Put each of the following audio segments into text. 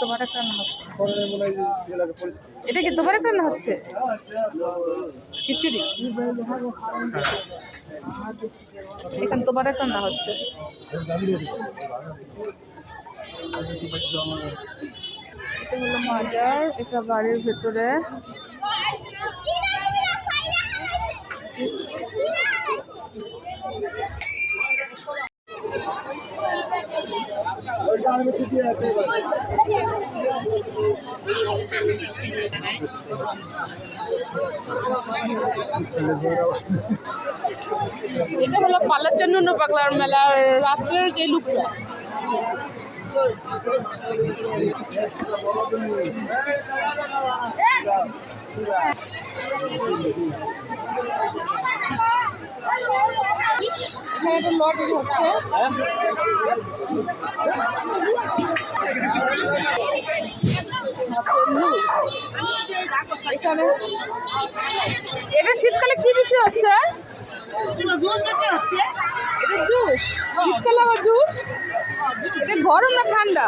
দুবারে রান্না হচ্ছে। এটা কি দুবারে রান্না হচ্ছে? খিচুড়ি? এখানে দুবারে রান্না হচ্ছে। এটা হলো মাজার এটা বাড়ির ভেতরে। এটা হলো পালাচন্ন পাগলার মেলার রাত্রের যে লুকটা। এখানে একটা লটারি হচ্ছে। এখানে এটা শীতকালে কি বিক্রি হচ্ছে? জুস বিক্রি হচ্ছে। এটা জুস। শীতকালে আবার জুস? এটা গরম না ঠান্ডা?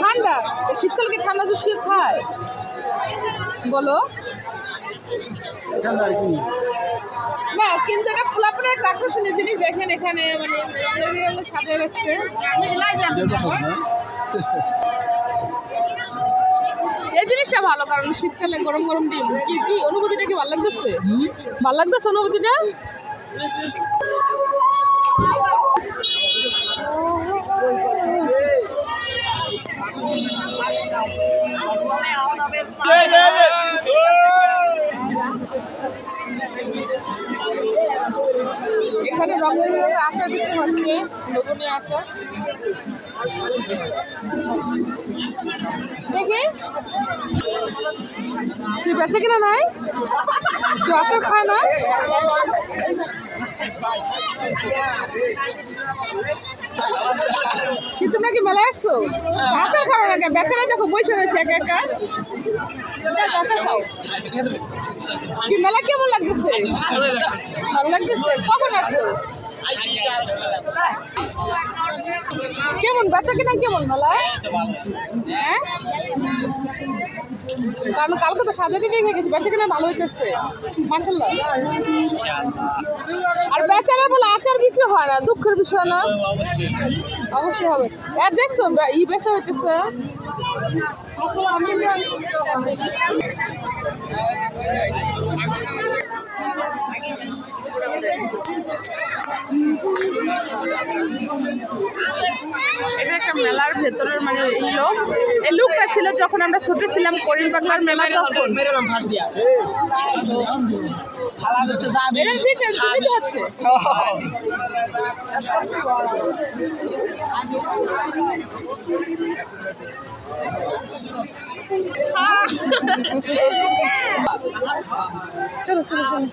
ঠান্ডা। এ শীতকালে কি ঠান্ডা জুস কেউ খায়? বলো। না কিন্তু এটা খোলাপনে একটা আকর্ষণীয় জিনিস দেখেন এখানে মানে সাজিয়ে রাখছে। এই জিনিসটা ভালো কারণ শীতকালে গরম গরম ডিম কি কি অনুভূতিটা কি ভালো লাগতেছে? ভালো লাগতেছে অনুভূতিটা? এখানে রঙের বিরঙের আচার বিক্রি হচ্ছে, লোভনীয় আচার। দেখি। তুই বেঁচে কিনা নাই? আচার খায় না কি, তোমরা কি মেলায় আসছো? আচার খাও না বেচারা দেখো বসে রয়েছে এক একা। কি মেলা কেমন লাগতেছে? কখন আসছো? কেমন বেচা কিনা কেমন মেলায় হ্যাঁ? কারণ কালকে তো সাজাতে দেখে গেছি বেচা কিনা ভালো হইতেছে মার্শাল্লাহ আর বেচারা বলে আচার বিক্রি হয় না, দুঃখের বিষয় না? অবশ্যই হবে। আর দেখছ ই বেচা হইতেছে এটা একটা মেলার ভেতরের মানে এই লোক এই লুকটা ছিল যখন আমরা ছোট ছিলাম করিম পাগলার মেলা তখন। চলো চলো চলো।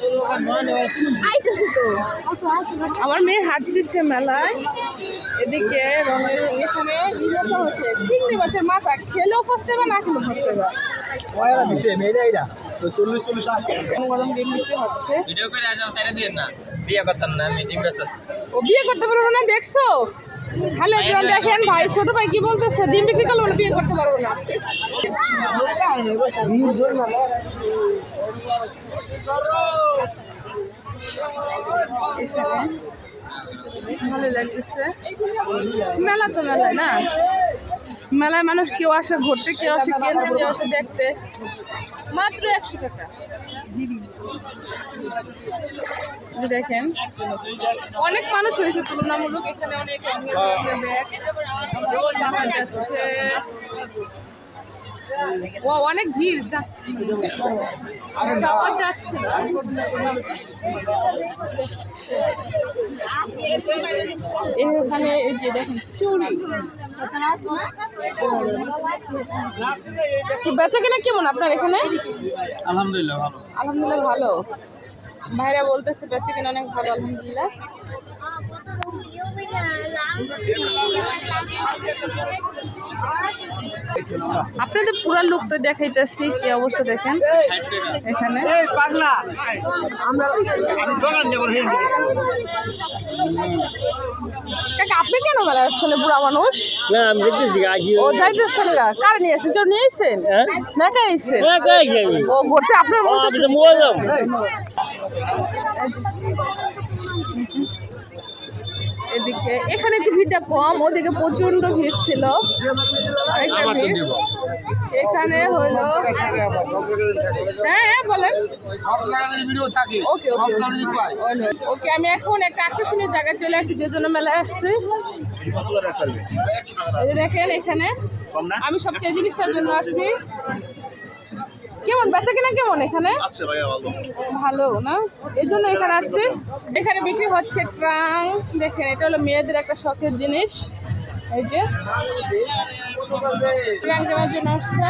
আমার মেয়ে হাট দিচ্ছে মেলায়। এদিকে রঙের এখানে হচ্ছে। চিংড়ি মাছের মাথা খেলেও ফসতে হবে না খেলেও ফসতে হবে ওরা দিছে মেরে এইটা তো চল্লিশ চল্লিশ আশি গরম গরম ডিম বিক্রি হচ্ছে। ভিডিও করে দিয়ে না। বিয়ে করতাম না আমি ডিম ব্যস্ত ও বিয়ে করতে পারব না দেখছ? হ্যালো এভরিওয়ান দেখেন ভাই। ছোট ভাই কি বলতেছে? ডিম বিক্রি করলে বলে বিয়ে করতে পারব না। ভালো লাগতেছে। মেলা তো মেলায় না? মেলায় মানুষ কেউ আসে, ঘুরতে কেউ আসে কিনতে কেউ আসে দেখতে। মাত্র একশো টাকা। দেখেন, অনেক মানুষ হয়েছে তুলনামূলক, এখানে অনেক ব্যাগ। যাচ্ছে। ও অনেক ভিড় যাচ্ছে যাওয়া যাচ্ছে। না এখানে এই যে দেখেন চুড়ি কি বেচা কেনা কেমন আপনার এখানে? আলহামদুলিল্লাহ ভালো। আলহামদুলিল্লাহ ভালো। ভাইরা বলতেছে বেচে কিনা অনেক ভালো আলহামদুলিল্লাহ। আপনাদের পুরা লোকটা দেখাইতেছি কি অবস্থা দেখেন? এখানে। কাকা আপনি কেন মেলা আসলে বুড়া মানুষ? না আমি দেখতেছি আজি ও যাইতেছেন গা। কার নিয়ে আসেন কেউ নিয়ে এসেছেন হ্যাঁ? না কে এসেছেন না কই যাবি ও ঘুরতে আপনার মন আমি তো এখানে একটু ভিড়টা কম ওদিকে প্রচণ্ড ভিড় ছিল। এখানে হলো হ্যাঁ হ্যাঁ বলেন। ওকে ওকে ওকে। আমি এখন একটা আকর্ষণীয় জায়গায় চলে আসছি যে জন্য মেলায় আসছি। দেখেন এখানে। আমি সবচেয়ে জিনিসটার জন্য আসছি। কেমন? বেচা কিনা কেমন এখানে? ভালো। না? এই জন্য এখানে আসছে। এখানে বিক্রি হচ্ছে ট্রাং। দেখেন এটা হলো মেয়েদের একটা শখের জিনিস। এই যে। ট্রাং কেনার জন্য আসছে।